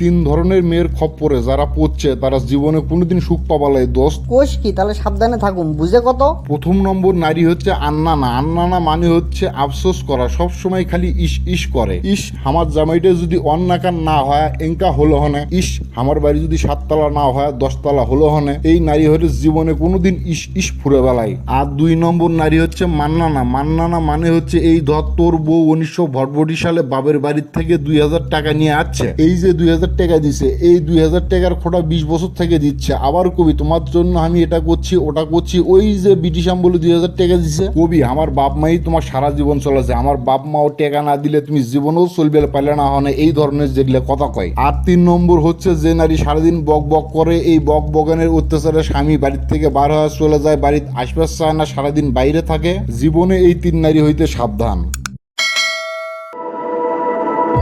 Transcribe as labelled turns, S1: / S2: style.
S1: তিন ধরনের মেয়ের খপ্পরে যারা পড়ছে তারা জীবনে কোনোদিন সুখ পাবালাই দোস্ত।
S2: কোষ কি? তাহলে সাবধানে থাকুন বুঝে কত?
S1: প্রথম নম্বর নারী হচ্ছে আন্নানা। আন্নানা মানে হচ্ছে আফসোস করা সব সময় খালি ইস ইস করে। ইস আমার জামাইটা যদি অন্নাকার না হয় এঙ্কা হলো হনে। ইস আমার বাড়ি যদি সাততলা না হয় দশতলা হলো হনে। এই নারী হলে জীবনে কোনোদিন ইস ইস ফুরে বেলায় আর দুই নম্বর নারী হচ্ছে মান্নানা। মান্নানা মানে হচ্ছে এই ধর তোর বউ উনিশশো ভটভটি সালে বাবের বাড়ির থেকে দুই হাজার টাকা নিয়ে আসছে। এই যে দুই হাজার হাজার টাকা দিছে। এই দুই হাজার টাকার খোটা বিশ বছর থেকে দিচ্ছে। আবার কবি, তোমার জন্য আমি এটা করছি, ওটা করছি। ওই যে ব্রিটিশ আমলে দুই হাজার টাকা দিছে। কবি, আমার বাপ মাই তোমার সারা জীবন চলেছে। আমার বাপ মাও টাকা না দিলে তুমি জীবনেও চলবে পারলে না হনে এই ধরনের যেগুলো কথা কয়। আর তিন নম্বর হচ্ছে যে নারী সারাদিন বক বক করে, এই বক বগানের অত্যাচারে স্বামী বাড়ির থেকে বার হয়ে চলে যায়। বাড়িতে আসবাস চায় না, সারাদিন বাইরে থাকে। জীবনে এই তিন নারী হইতে সাবধান।